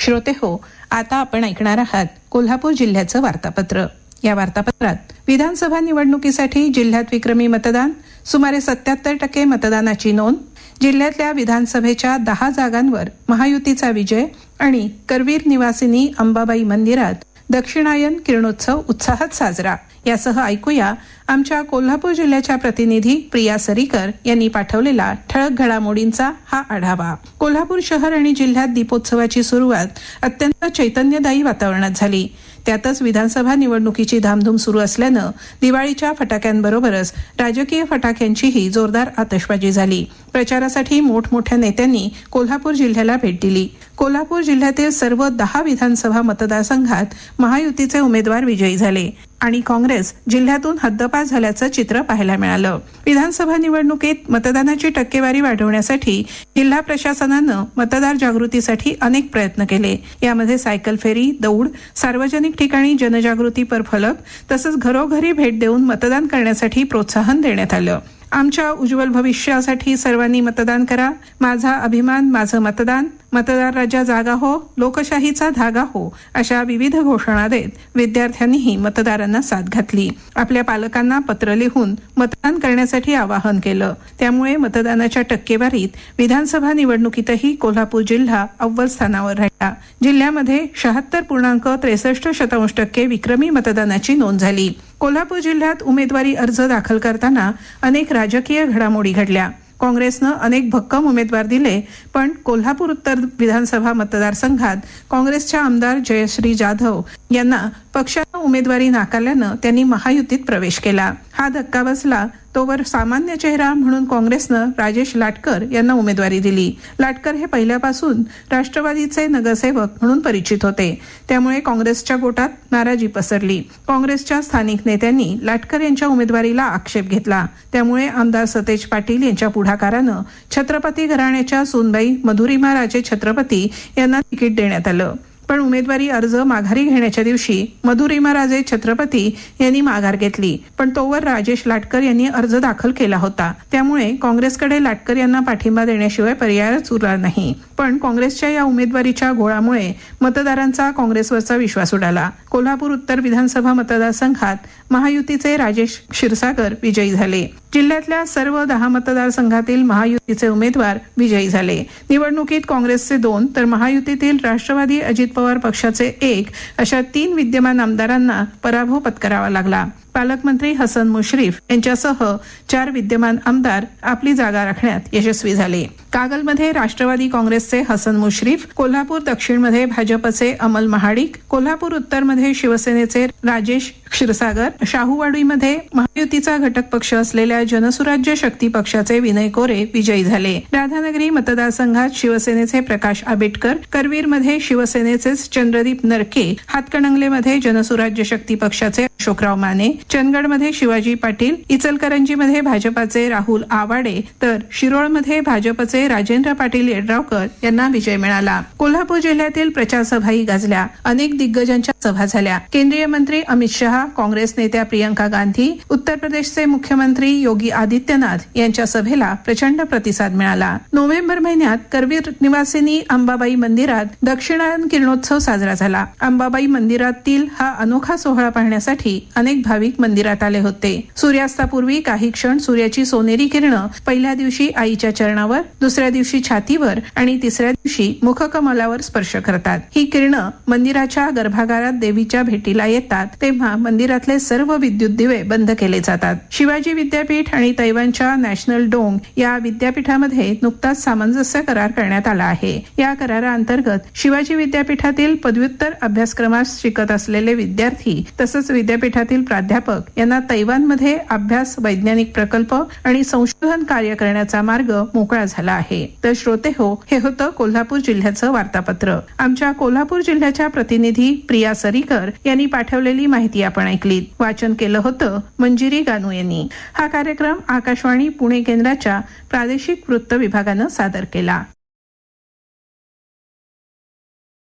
श्रोते हो आता आपण ऐकणार आहात कोल्हापूर जिल्ह्याचं वार्तापत्र. या वार्तापत्रात विधानसभा निवडणुकीसाठी जिल्ह्यात विक्रमी मतदान सुमारे सत्याहत्तर टक्के मतदानाची नोंद जिल्ह्यातल्या विधानसभेच्या दहा जागांवर महायुतीचा विजय आणि करवीर निवासिनी अंबाबाई मंदिरात दक्षिणायन किरणोत्सव उत्साहात साजरा. यासह ऐकूया आमच्या कोल्हापूर जिल्ह्याच्या प्रतिनिधी प्रिया सरीकर यांनी पाठवलेला ठळक घडामोडींचा हा आढावा. कोल्हापूर शहर आणि जिल्ह्यात दीपोत्सवाची सुरुवात अत्यंत चैतन्यदायी वातावरणात झाली. त्यातच विधानसभा निवडणुकीची धामधूम सुरू असल्यानं दिवाळीच्या फटाक्यांबरोबरच राजकीय फटाक्यांचीही जोरदार आतषबाजी झाली. प्रचारासाठी मोठमोठ्या नेत्यांनी कोल्हापूर जिल्ह्याला भेट दिली. कोल्हापूर जिल्ह्यातील सर्व दहा विधानसभा मतदारसंघात महायुतीचे उमेदवार विजयी झाले आणि काँग्रेस जिल्ह्यातून हद्दपार झाल्याचं चित्र पाहायला मिळालं. विधानसभा निवडणुकीत मतदानाची टक्केवारी वाढवण्यासाठी जिल्हा प्रशासनानं मतदार जागृतीसाठी अनेक प्रयत्न केले. यामध्ये सायकल फेरी दौड सार्वजनिक ठिकाणी जनजागृतीपर फलक तसंच घरोघरी भेट देऊन मतदान करण्यासाठी प्रोत्साहन देण्यात आलं. आमच्या उज्ज्वल भविष्यासाठी सर्वांनी मतदान करा. माझा अभिमान माझं मतदान. मतदार राजा जागा हो लोकशाहीचा धागा हो अशा विविध घोषणा देत विद्यार्थ्यांनीही मतदारांना साथ घातली. आपल्या पालकांना पत्र लिहून मतदान करण्यासाठी आवाहन केलं. त्यामुळे मतदानाच्या टक्केवारीत विधानसभा निवडणुकीतही कोल्हापूर जिल्हा अव्वल स्थानावर राहिला. जिल्ह्यामध्ये शहात्तर पूर्णांक त्रेसष्ट शतांश टक्के विक्रमी मतदानाची नोंद झाली. कोल्हापूर जिल्ह्यात उमेदवारी अर्ज दाखल करताना अनेक राजकीय घडामोडी घडल्या. काँग्रेसनं अनेक भक्कम उमेदवार दिले पण कोल्हापूर उत्तर विधानसभा मतदारसंघात काँग्रेसच्या आमदार जयश्री जाधव यांना पक्षानं उमेदवारी नाकारल्यानं त्यांनी महायुतीत प्रवेश केला. हा धक्का बसला तोवर सामान्य चेहरा म्हणून काँग्रेसनं राजेश लाटकर यांना उमेदवारी दिली. लाटकर हे पहिल्यापासून राष्ट्रवादीचे नगरसेवक म्हणून परिचित होते. त्यामुळे काँग्रेसच्या गोटात नाराजी पसरली. काँग्रेसच्या स्थानिक नेत्यांनी लाटकर यांच्या उमेदवारीला आक्षेप घेतला. त्यामुळे आमदार सतेज पाटील यांच्या पुढाकारानं छत्रपती घराण्याच्या सुनबाई मधुरिमा राजे छत्रपती यांना तिकीट देण्यात आलं. पण उमेदवारी अर्ज माघारी घेण्याच्या दिवशी मधुरिमा राजे छत्रपती यांनी माघार घेतली. पण तोवर राजेश लाटकर यांनी अर्ज दाखल केला होता. त्यामुळे काँग्रेसकडे लाटकर यांना पाठिंबा देण्याशिवाय पर्यायच उरला नाही. पण काँग्रेसच्या या उमेदवारीच्या घोळामुळे मतदारांचा काँग्रेसवरचा विश्वास उडाला. कोल्हापूर उत्तर विधानसभा मतदारसंघात महायुतीचे राजेश क्षीरसागर विजयी झाले. जिल्ह्यातल्या सर्व दहा मतदारसंघातील महायुतीचे उमेदवार विजयी झाले. निवडणुकीत काँग्रेसचे दोन तर महायुतीतील राष्ट्रवादी अजित पवार पक्षाचे एक अशा तीन विद्यमान आमदारांना पराभव पत्करावा लागला. पालकमंत्री हसन मुश्रीफ यांच्यासह चार विद्यमान आमदार आपली जागा राखण्यात यशस्वी झाले. कागलमध्ये राष्ट्रवादी काँग्रेसचे हसन मुश्रीफ कोल्हापूर दक्षिणमध्ये भाजपचे अमल महाडिक कोल्हापूर उत्तरमध्ये शिवसेनेचे राजेश क्षीरसागर शाहूवाडीमध्ये महायुतीचा घटक पक्ष असलेल्या जनसुराज्य शक्ती पक्षाचे विनय कोरे विजयी झाले. राधानगरी मतदारसंघात शिवसेनेचे प्रकाश आंबेडकर करवीरमध्ये शिवसेनेचेच चंद्रदीप नरके हातकणंगलेमध्ये जनसुराज्य शक्ती पक्षाचे अशोकराव माने चंदगडमध्ये शिवाजी पाटील इचलकरंजीमध्ये भाजपाचे राहुल आवाडे तर शिरोळमध्ये भाजपचे राजेंद्र पाटील येड्रावकर यांना विजय मिळाला. कोल्हापूर जिल्ह्यातील प्रचारसभाही गाजल्या. अनेक दिग्गजांच्या सभा झाल्या. केंद्रीय मंत्री अमित शहा काँग्रेस नेत्या प्रियंका गांधी उत्तर प्रदेशचे मुख्यमंत्री योगी आदित्यनाथ यांच्या सभेला प्रचंड प्रतिसाद मिळाला. नोव्हेंबर महिन्यात करवीर निवासिनी अंबाबाई मंदिरात दक्षिणायन किरणोत्सव साजरा झाला. अंबाबाई मंदिरातील हा अनोखा सोहळा पाहण्यासाठी अनेक भाविक मंदिरात आले होते. सूर्यास्तापूर्वी काही क्षण सूर्याची सोनेरी किरणं पहिल्या दिवशी आईच्या चरणावर दुसऱ्या दिवशी छातीवर आणि तिसऱ्या दिवशी मुखकमलावर स्पर्श करतात. ही किरणं मंदिराच्या गर्भागारात देवीच्या भेटीला येतात तेव्हा मंदिरातले सर्व विद्युत दिवे बंद केले जातात. शिवाजी विद्यापीठ आणि तैवानच्या नॅशनल डोंग या विद्यापीठामध्ये नुकताच सामंजस्य करार करण्यात आला आहे. या कराराअंतर्गत शिवाजी विद्यापीठातील पदव्युत्तर अभ्यासक्रमात शिकत असलेले विद्यार्थी तसंच विद्यापीठातील प्राध्यापक यांना तैवानमध्ये अभ्यास वैज्ञानिक प्रकल्प आणि संशोधन कार्य करण्याचा मार्ग मोकळा झाला आहे. तर श्रोते हो हे होतं कोल्हापूर जिल्ह्याचं वार्तापत्र. आमच्या कोल्हापूर जिल्ह्याच्या प्रतिनिधी प्रिया सरीकर यांनी पाठवलेली माहिती आपण ऐकली. वाचन केलं होतं मंजिरी गानू यांनी. हा कार्यक्रम आकाशवाणी पुणे केंद्राच्या प्रादेशिक वृत्त विभागानं सादर केला.